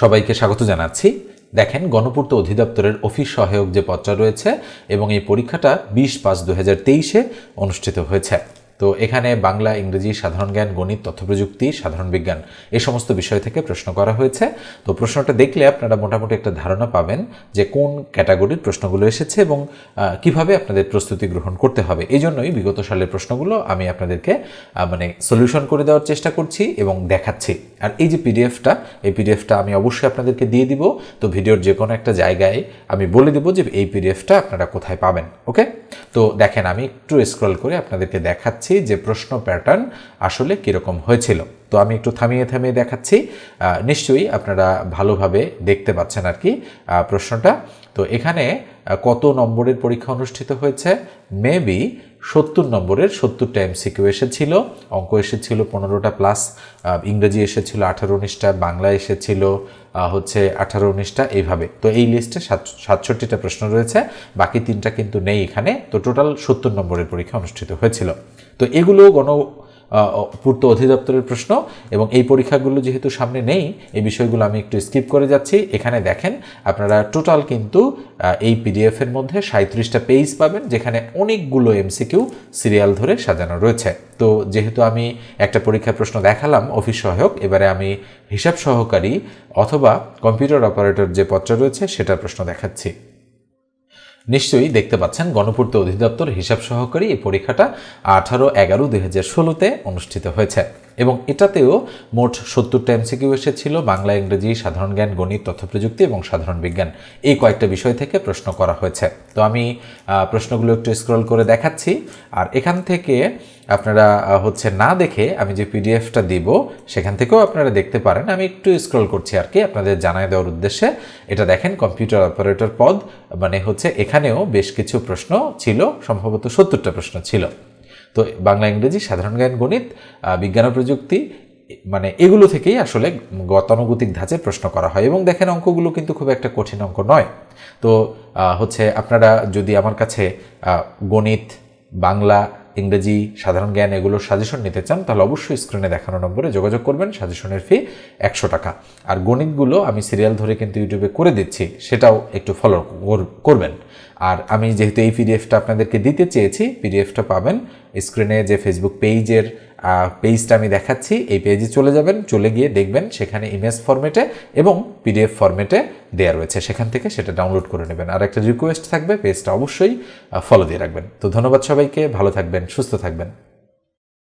সবাইকে স্বাগত জানাচ্ছি। দেখেন, গণপূর্ত অধিদপ্তরের অফিস সহায়ক যে পদটা রয়েছে এবং এই পরীক্ষাটা বিশ পাঁচ দু হাজার তেইশে অনুষ্ঠিত হয়েছে। তো এখানে বাংলা, ইংরেজি, সাধারণ জ্ঞান, গণিত তথ্য প্রযুক্তি সাধারণ বিজ্ঞান এই সমস্ত বিষয় থেকে প্রশ্ন করা হয়েছে। তো প্রশ্নটা দেখলে আপনারা মোটামুটি একটা ধারণা পাবেন যে কোন ক্যাটাগরির প্রশ্নগুলো এসেছে এবং কীভাবে আপনাদের প্রস্তুতি গ্রহণ করতে হবে। এই জন্যই বিগত সালের প্রশ্নগুলো আমি আপনাদেরকে মানে সলিউশন করে দেওয়ার চেষ্টা করছি এবং দেখাচ্ছি। আর এই যে পিডিএফটা এই পিডিএফটা আমি অবশ্যই আপনাদেরকে দিয়ে দিব। তো ভিডিওর যে কোনো একটা জায়গায় আমি বলে দেবো যে এই পিডিএফটা আপনারা কোথায় পাবেন, ওকে? তো দেখেন, আমি একটু স্ক্রল করে আপনাদেরকে দেখাচ্ছি। যে প্রশ্ন প্যাটার্ন আসলে কীরকম হয়েছিল। তো আমি একটু থামিয়ে থামিয়ে দেখাচ্ছি। নিশ্চয়ই আপনারা ভালোভাবে দেখতে পাচ্ছেন আর কি প্রশ্নটা। তো এখানে কত নম্বরের পরীক্ষা অনুষ্ঠিত হয়েছে? মেবি সত্তর নম্বরের সত্তরটা এমসিকিউ এসেছিল, অঙ্ক এসেছিল পনেরোটা প্লাস ইংরেজি এসেছিল আঠারো উনিশটা, বাংলা এসেছিল হচ্ছে আঠারো উনিশটা এইভাবে তো এই লিস্টে সাত, সাতষট্টিটা প্রশ্ন রয়েছে, বাকি তিনটা কিন্তু নেই এখানে। তো টোটাল সত্তর নম্বরের পরীক্ষা অনুষ্ঠিত হয়েছিল। তো এগুলো গণ পূর্ত অধিদপ্তরের প্রশ্ন এবং এই পরীক্ষাগুলো যেহেতু সামনে নেই, এই বিষয়গুলো আমি একটু স্কিপ করে যাচ্ছি। এখানে দেখেন, আপনারা টোটাল কিন্তু এই পিডিএফের মধ্যে সাঁত্রিশটা পেজ পাবেন, যেখানে অনেকগুলো এমসিকিউ সিরিয়াল ধরে সাজানো রয়েছে। তো যেহেতু আমি একটা পরীক্ষার প্রশ্ন দেখালাম অফিস সহায়ক, এবারে আমি হিসাব সহকারী অথবা কম্পিউটার অপারেটর যে পত্র রয়েছে, সেটার প্রশ্ন দেখাচ্ছি। নিশ্চয়ই দেখতে পাচ্ছেন গণপূর্ত অধিদপ্তর হিসাব সহকারী এই পরীক্ষাটা আঠারো এগারো দুই হাজার ষোলোতে অনুষ্ঠিত হয়েছে। এবং এটাতেও মোট সত্তরটা এমসিকিউ এসেছিল, বাংলা, ইংরেজি, সাধারণ জ্ঞান, গণিত, তথ্য প্রযুক্তি এবং সাধারণ বিজ্ঞান। এই কয়েকটা বিষয় থেকে প্রশ্ন করা হয়েছে। তো আমি প্রশ্নগুলো একটু স্ক্রল করে দেখাচ্ছি। আর এখান থেকে আপনারা হচ্ছে না দেখে আমি যে পিডিএফটা দিব, সেখান থেকেও আপনারা দেখতে পারেন। আমি একটু স্ক্রল করছি আর কি, আপনাদের জানায় দেওয়ার উদ্দেশ্যে। এটা দেখেন কম্পিউটার অপারেটর পদ মানে হচ্ছে এখানেও বেশ কিছু প্রশ্ন ছিল, সম্ভবত সত্তরটা প্রশ্ন ছিল। তো বাংলা, ইংরেজি, সাধারণ জ্ঞান, গণিত বিজ্ঞান প্রযুক্তি মানে এগুলো থেকেই আসলে গতানুগতিক ধাঁচে প্রশ্ন করা হয় এবং দেখেন অঙ্কগুলো কিন্তু খুব একটা কঠিন অঙ্ক নয়। তো হচ্ছে আপনারা যদি আমার কাছে গণিত, বাংলা, ইংরেজি, সাধারণ জ্ঞান এগুলোর সাজেশন নিতে চান, তাহলে অবশ্যই স্ক্রিনে দেখানো নম্বরে যোগাযোগ করবেন সাজেশনের ফি একশো টাকা। আর গণিতগুলো আমি সিরিয়াল ধরে কিন্তু ইউটিউবে করে দিচ্ছি, সেটাও একটু ফলো করবেন। আর আমি যেহেতু এই পিডিএফটা আপনাদেরকে দিতে চেয়েছি পিডিএফটা পাবেন। স্ক্রিনে যে ফেসবুক পেজের পেজটা আমি দেখাচ্ছি, এই পেজে চলে যাবেন, চলে গিয়ে দেখবেন সেখানে ইমেজ ফরম্যাটে এবং পিডিএফ ফরম্যাটে দেওয়া রয়েছে। সেখান থেকে সেটা ডাউনলোড করে নেবেন। আর একটা রিকোয়েস্ট থাকবে পেজটা অবশ্যই ফলো দিয়ে রাখবেন। তো ধন্যবাদ সবাইকে, ভালো থাকবেন, সুস্থ থাকবেন।